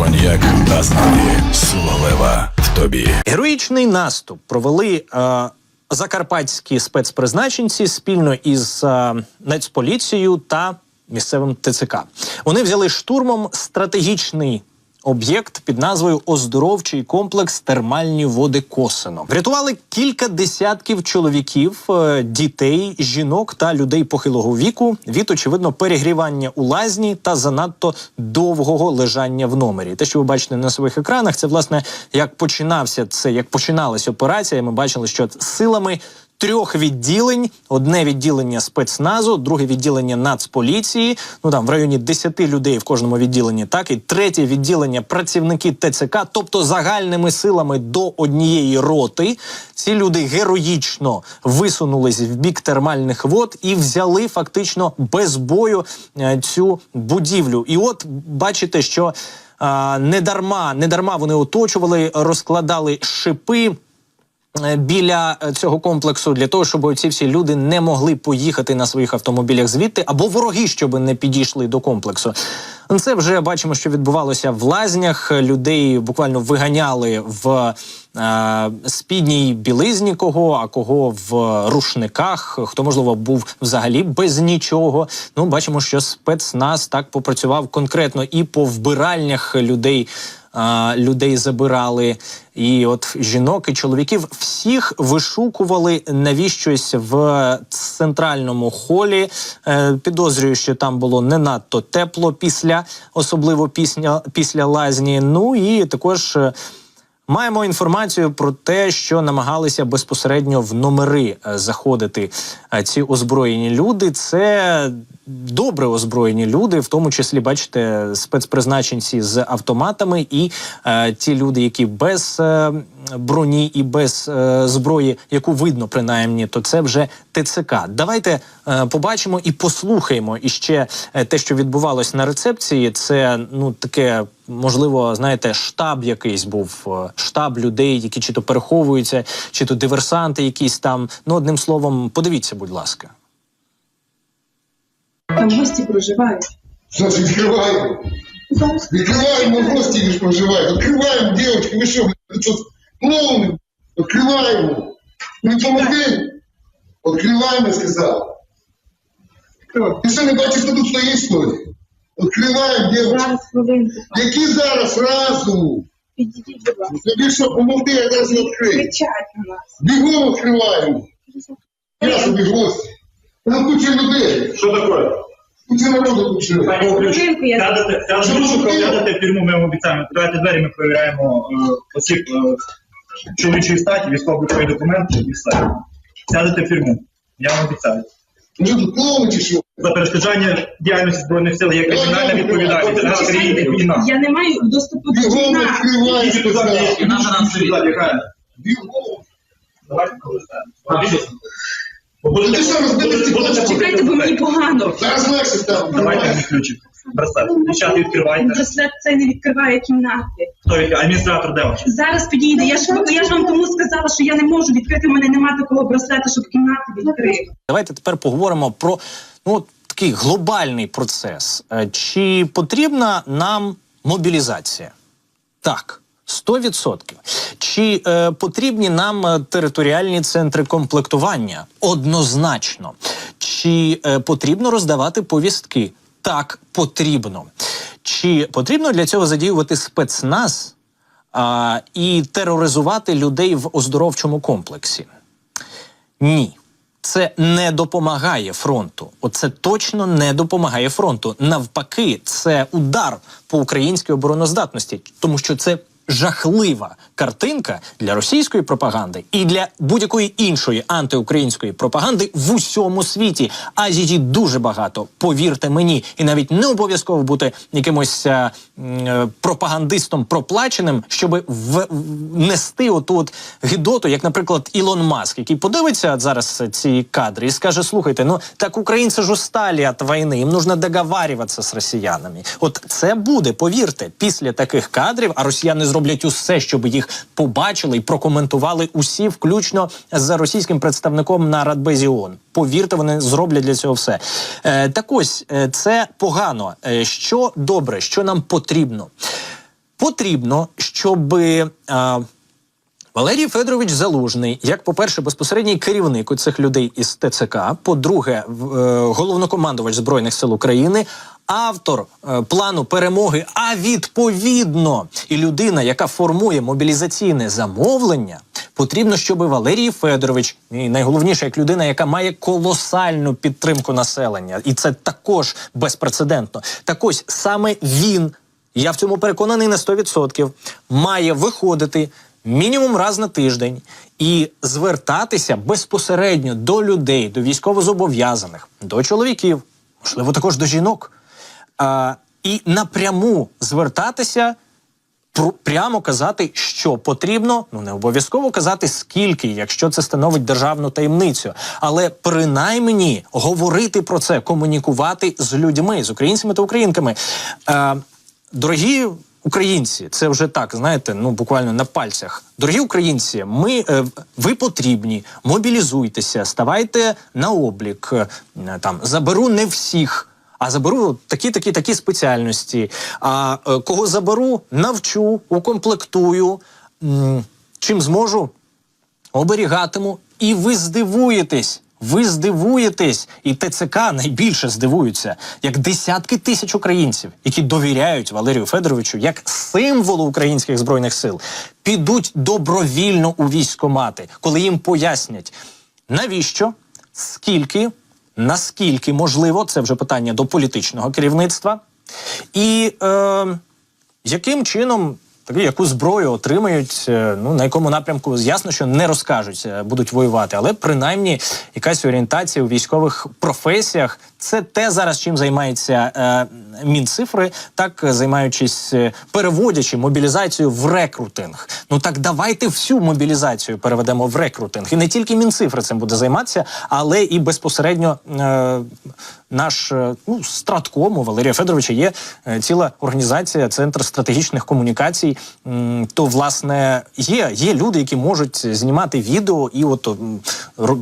Коньяк Астралі Сила Лева в тобі. Героїчний наступ провели е, закарпатські спецпризначенці спільно із е, Нацполіцією та місцевим ТЦК. Вони взяли штурмом стратегічний. Об'єкт під назвою Оздоровчий комплекс термальні води Косино врятували кілька десятків чоловіків, е, дітей, жінок та людей похилого віку від очевидно перегрівання у лазні та занадто довгого лежання в номері. Те, що ви бачите на своїх екранах, це власне як починався це, як починалась операція. Ми бачили, що силами трьох відділень: одне відділення спецназу, друге відділення нацполіції. Ну там в районі 10 людей в кожному відділенні, так і третє відділення працівники ТЦК, тобто загальними силами до однієї роти. Ці люди героїчно висунулись в бік термальних вод і взяли фактично без бою е, цю будівлю. І от бачите, що. А, не дарма, не дарма вони оточували, розкладали шипи е, біля е, цього комплексу для того, щоб ці всі люди не могли поїхати на своїх автомобілях звідти, або вороги, щоб не підійшли до комплексу. Це вже бачимо, що відбувалося в лазнях. Людей буквально виганяли в е, спідній білизні кого, а кого в рушниках. Хто можливо був взагалі без нічого. Ну бачимо, що спецназ так попрацював конкретно і по вбиральнях людей. Людей забирали, і от жінок і чоловіків всіх вишукували навіщось в центральному холі. Е, підозрюю, що там було не надто тепло після, особливо після, після лазні. Ну і також. Маємо інформацію про те, що намагалися безпосередньо в номери е, заходити е, ці озброєні люди. Це добре озброєні люди, в тому числі, бачите, спецпризначенці з автоматами, і е, ті люди, які без е, броні і без е, зброї, яку видно принаймні, то це вже ТЦК. Давайте е, побачимо і послухаємо іще е, те, що відбувалось на рецепції. Це ну таке. Можливо, знаєте, штаб якийсь був е, штаб людей, які чи то переховуються, чи то диверсанти, якісь там. Ну, одним словом, подивіться, будь ласка. Там гості проживають. Значит, открываем. Зараз Открываем, мы гости лишь проживают. Открываем, девочки, вы что, вы что, клоуны? Открываем. Вы не помогли? Открываем, я сказал. Ты что, не бачишь, что тут стоит, что ли? Открываем, девочки. зараз хвилинку. Які зараз разу? Підійдіть, будь ласка. Тобі що, помогти, я зараз не відкрию. Кричать на нас. Бігом відкриваємо. Я собі гості. Там куча людей. Що таке? Куча народу тут живе. Пані Ключ, Хвилинку я- сядете, Чому сядете, ти? сядете в тюрму, ми вам обіцяємо. Відкривайте двері, ми перевіряємо е, осіб е, чоловічої статі, військово-бойові документи і все. Сядете в тюрму. Я вам обіцяю. Що чи що? За перешкоджання діяльності Збройних сил є кримінальна відповідальність. Наша країна війна. Я не маю доступу до війна. Давайте колесаємо. Ну? Чекайте, бо мені погано. Зараз легше стане. Давайте мені ключик. Браслет. Дівчата, відкривайте. Браслет цей не відкриває кімнати. Хто відкриває? Адміністратор де ваш? Зараз підійде. Я ж, я ж вам тому сказала, що я не можу відкрити. У мене немає такого браслета, щоб кімнати відкрити. Давайте тепер поговоримо про ну такий глобальний процес. Е, Чи потрібна нам мобілізація? Так. 100%. Чи е, потрібні нам е, територіальні центри комплектування? Однозначно. Чи е, потрібно роздавати повістки? Так, потрібно. Чи потрібно для цього задіювати спецназ а, і тероризувати людей в оздоровчому комплексі? Ні. Це не допомагає фронту. Оце точно не допомагає фронту. Навпаки, це удар по українській обороноздатності, тому що це жахлива картинка для російської пропаганди і для будь-якої іншої антиукраїнської пропаганди в усьому світі. А її дуже багато. Повірте мені, і навіть не обов'язково бути якимось е, е, пропагандистом проплаченим, щоб внести оту от гидоту, як, наприклад, Ілон Маск, який подивиться зараз ці кадри і скаже: слухайте, ну так українці ж устали від війни, їм нужно договарюватися з росіянами. От це буде, повірте, після таких кадрів, а росіяни зроблять усе, щоб їх побачили і прокоментували усі, включно з російським представником на Радбезі ООН. Повірте, вони зроблять для цього все. Е, так ось е, це погано. Е, що добре, що нам потрібно? Потрібно, щоб. А, Валерій Федорович Залужний, як, по-перше, безпосередній керівник у цих людей із ТЦК, по-друге, е, головнокомандувач Збройних сил України, автор е, плану перемоги, а відповідно і людина, яка формує мобілізаційне замовлення, потрібно, щоб Валерій Федорович, і найголовніше, як людина, яка має колосальну підтримку населення, і це також безпрецедентно. Так ось саме він я в цьому переконаний на 100%, має виходити мінімум раз на тиждень і звертатися безпосередньо до людей, до військовозобов'язаних, до чоловіків, можливо, також до жінок, а, і напряму звертатися. Прямо казати, що потрібно, ну не обов'язково казати скільки, якщо це становить державну таємницю, але принаймні говорити про це, комунікувати з людьми, з українцями та українками. Е, дорогі українці, це вже так, знаєте, ну буквально на пальцях. Дорогі українці, ми е, ви потрібні, мобілізуйтеся, ставайте на облік. е, Там заберу не всіх. А заберу такі, такі, такі спеціальності. А е, кого заберу, навчу, укомплектую. Чим зможу, оберігатиму. І ви здивуєтесь. Ви здивуєтесь, і ТЦК найбільше здивуються, як десятки тисяч українців, які довіряють Валерію Федоровичу як символу українських збройних сил, підуть добровільно у військкомати, коли їм пояснять, навіщо, скільки, наскільки можливо, це вже питання до політичного керівництва, і е, яким чином таку яку зброю отримають, е, ну на якому напрямку ясно, що не розкажуть, е, будуть воювати, але принаймні якась орієнтація у військових професіях. Це те зараз, чим займається е, Мінцифри, так займаючись е, переводячи мобілізацію в рекрутинг. Ну так давайте всю мобілізацію переведемо в рекрутинг. І не тільки Мінцифри цим буде займатися, але і безпосередньо е, наш ну, стратком у Валерія Федоровича є ціла організація, центр стратегічних комунікацій. То, власне, є, є люди, які можуть знімати відео і от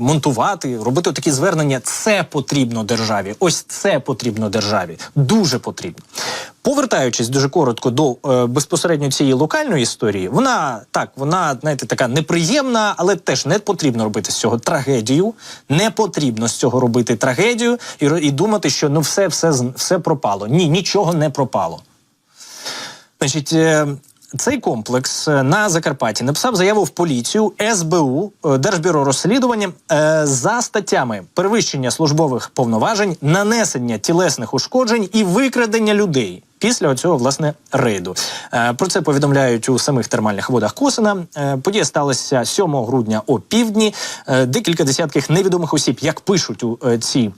монтувати, робити такі звернення. Це потрібно державі. Ось це потрібно державі. Дуже потрібно. Повертаючись дуже коротко до е, безпосередньо цієї локальної історії, вона так, вона знаєте, така неприємна, але теж не потрібно робити з цього трагедію. Не потрібно з цього робити трагедію і, і думати, що ну все, все, все пропало. Ні, нічого не пропало. Значить, е, цей комплекс е, на Закарпатті написав заяву в поліцію СБУ е, Держбюро розслідування е, за статтями перевищення службових повноважень, нанесення тілесних ушкоджень і викрадення людей. Після цього власне рейду про це повідомляють у самих термальних водах Косина. Подія сталася 7 грудня о півдні. Декілька десятків невідомих осіб, як пишуть у цій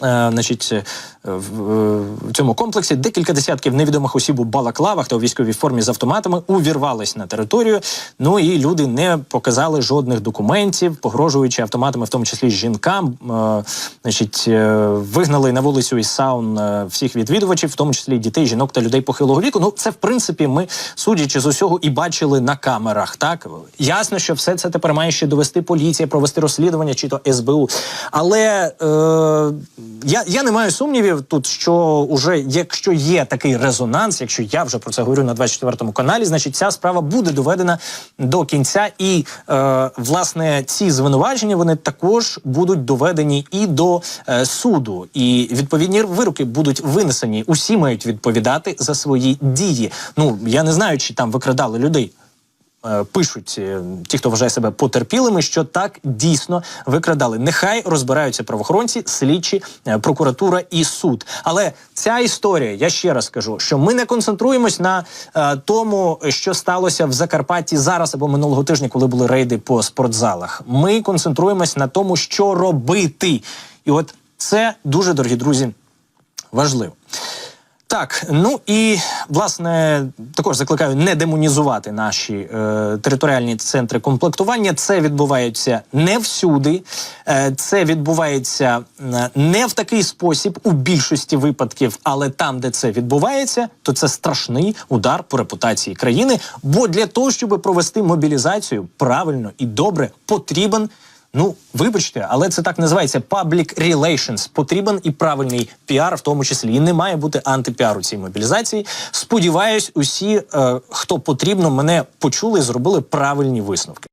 значить, е, в, е, цьому комплексі декілька десятків невідомих осіб у балаклавах та у військовій формі з автоматами увірвались на територію. Ну і люди не показали жодних документів, погрожуючи автоматами, в тому числі жінкам. Е, значить, е, вигнали на вулицю із саун е, всіх відвідувачів, в тому числі дітей, жінок та людей похилого віку. Ну, це в принципі ми, судячи з усього, і бачили на камерах. Так ясно, що все це тепер має ще довести поліція, провести розслідування чи то СБУ. Але е, я, я не маю сумнівів тут, що уже якщо є такий резонанс, якщо я вже про це говорю на 24 каналі, значить ця справа буде доведена до кінця, і е, власне ці звинувачення вони також будуть доведені і до е, суду, і відповідні вироки будуть винесені. Усі мають відповідати за свої дії. Ну я не знаю, чи там викрадали людей пишуть е, ті, хто вважає себе потерпілими, що так дійсно викрадали. Нехай розбираються правоохоронці, слідчі, е, прокуратура і суд. Але ця історія, я ще раз кажу, що ми не концентруємось на е, тому, що сталося в Закарпатті зараз або минулого тижня, коли були рейди по спортзалах. Ми концентруємось на тому, що робити. І от це дуже дорогі друзі важливо. Так, ну і власне також закликаю не демонізувати наші е, територіальні центри комплектування. Це відбувається не всюди, е, це відбувається е, не в такий спосіб у більшості випадків, але там, де це відбувається, то це страшний удар по репутації країни. Бо для того, щоб провести мобілізацію правильно і добре, потрібен Ну, вибачте, але це так називається public relations. Потрібен і правильний піар, в тому числі. І не має бути антипіару цій мобілізації. Сподіваюсь, усі, е, хто потрібно, мене почули і зробили правильні висновки.